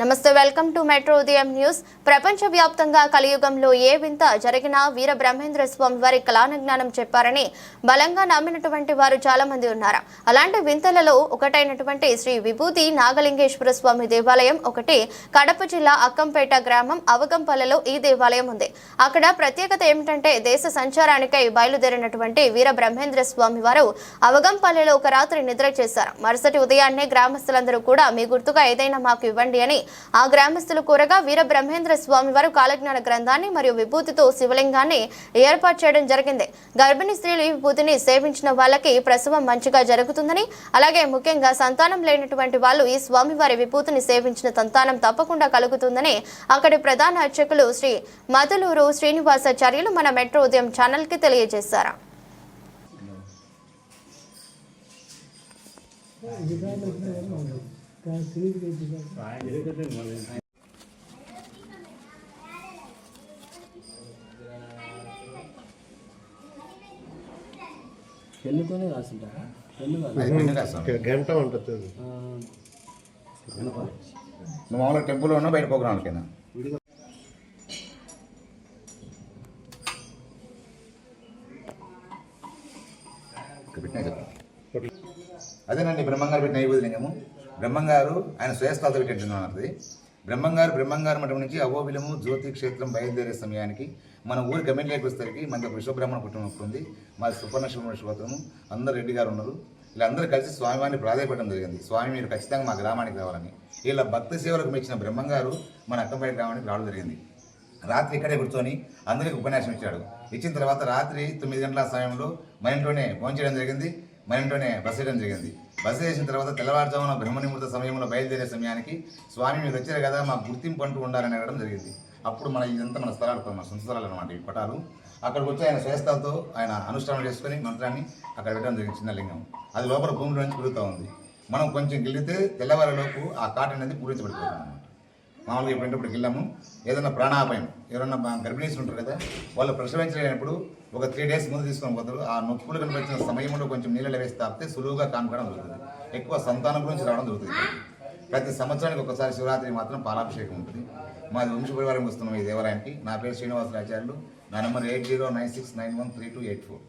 నమస్తే welcome to metro Udayam news. ప్రపంచవ్యాప్తంగా కలియుగంలో ఏ వింత జరిగినా వీర బ్రహ్మేంద్ర స్వామి వారి కళానజ్ఞానం చెప్పారని బలంగా నమ్మినటువంటి వారు చాలా మంది ఉన్నారు. అలాంటి వింతలలో ఒకటైనటువంటి శ్రీ విభూతి నాగలింగేశ్వర స్వామి దేవాలయం ఒకటి కడప జిల్లా అక్కంపేట గ్రామం అవగంపల్లలో ఈ దేవాలయం ఉంది. అక్కడ ప్రత్యేకత ఏమిటంటే దేశ సంచారానికై బయలుదేరినటువంటి వీర బ్రహ్మేంద్ర స్వామి వారు అవగంపల్లెలో ఒక రాత్రి నిద్ర చేశారు. మరుసటి ఉదయాన్నే గ్రామస్తులందరూ కూడా మీ గుర్తుగా ఏదైనా మాకు ఇవ్వండి అని ఆ గ్రామస్తులు కోరగా వీర బ్రహ్మేంద్ర స్వామి వారు కాలజ్ఞాన గ్రంథాన్ని మరియు విభూతితో శివలింగాన్ని ఏర్పాటు చేయడం జరిగింది. గర్భిణీ స్త్రీలు ఈ విభూతిని సేవించిన వాళ్ళకి ప్రసవం మంచిగా జరుగుతుందని అలాగే ముఖ్యంగా సంతానం లేనటువంటి వాళ్ళు ఈ స్వామివారి విభూతిని సేవించిన సంతానం తప్పకుండా కలుగుతుందని అక్కడి ప్రధాన అర్చకులు శ్రీ మధులూరు శ్రీనివాసాచార్యులు మన మెట్రో ఉదయం ఛానల్కి తెలియజేశారు. ఇది కాదు పెన్ను కాదు అది పెన్ను కాదు స్వామి. గంట ఉంటుంది అది. ఆ, నువ్వు మామూలుగా టెంపుల్లో ఉన్నా బయట ప్రోగ్రాంలకైనా ఇక్కడ పెట్టినా చెప్పు. అదేనండి బ్రహ్మంగారు పెట్టిన ఐబుది లింగము బ్రహ్మంగారు ఆయన శ్రేష్టాలతో పెట్టినది బ్రహ్మంగారు బ్రహ్మంగారు మఠం నుంచి అవోబిలము జ్యోతి క్షేత్రం బయలుదేరే సమయానికి మన ఊరి గమ్యంలోకి వచ్చేసరికి మనకి ఒక విశ్వబ్రహ్మణ కుటుంబం ఉంది. మా సుపర్ణ శివత్వము అందరు రెడ్డి గారు ఉన్నారు. వీళ్ళందరూ కలిసి స్వామివారిని ప్రాధాయపడడం జరిగింది. స్వామి మీరు ఖచ్చితంగా మా గ్రామానికి రావాలని. వీళ్ళ భక్తి సేవలకు మెచ్చిన బ్రహ్మంగారు మన అక్కంపేట గ్రామానికి రావడం జరిగింది. రాత్రి ఇక్కడే కూర్చొని అందరికీ ఉపన్యాసం ఇచ్చాడు. ఇచ్చిన తర్వాత రాత్రి తొమ్మిది గంటల సమయంలో మన ఇంట్లోనే ఫోన్ చేయడం జరిగింది. మన ఇంట్లోనే బస చేయడం జరిగింది. బస చేసిన తర్వాత తెల్లవారుజామున బ్రహ్మనిమృత సమయంలో బయలుదేరే సమయానికి స్వామి మీరు వచ్చారు కదా మాకు గుర్తింపు అంటూ ఉండాలని అడగడం జరిగింది. అప్పుడు మన ఇదంతా మన స్థలాలు మన సొంత స్థలాలు అనమాట ఈ పటాలు. అక్కడికి వచ్చి ఆయన శ్రేష్టాలతో ఆయన అనుష్ఠానం చేసుకుని మంత్రాన్ని అక్కడ పెట్టడం జరిగింది చిన్న లింగం. అది లోపల భూమిలో నుంచి పెరుగుతూ ఉంది. మనం కొంచెం గెలితే తెల్లవారిలోపు ఆ కాట అనేది పూరించబడిపోతుంది అన్నమాట. మామూలుగా ఎప్పుడంటే వెళ్ళాము. ఏదైనా ప్రాణాపాయం. ఎవరన్నా గర్భిణీస్ ఉంటారు కదా వాళ్ళు ప్రసవించలేనప్పుడు ఒక త్రీ డేస్ ముందు తీసుకొని పోతారు. ఆ నొప్పులు కనిపించిన సమయంలో కొంచెం నీళ్ళలో వేసి తాపితే సులువుగా కానుకోవడం జరుగుతుంది. ఎక్కువ సంతానం గురించి రావడం జరుగుతుంది. ప్రతి సంవత్సరానికి ఒకసారి శివరాత్రి మాత్రం పాలాభిషేకం ఉంటుంది. మాది వంశ పరివారం వస్తున్నాం ఈ దేవాలయానికి. నా పేరు శ్రీనివాసరాచార్యులు నా number eight zero nine six nine one three two eight four.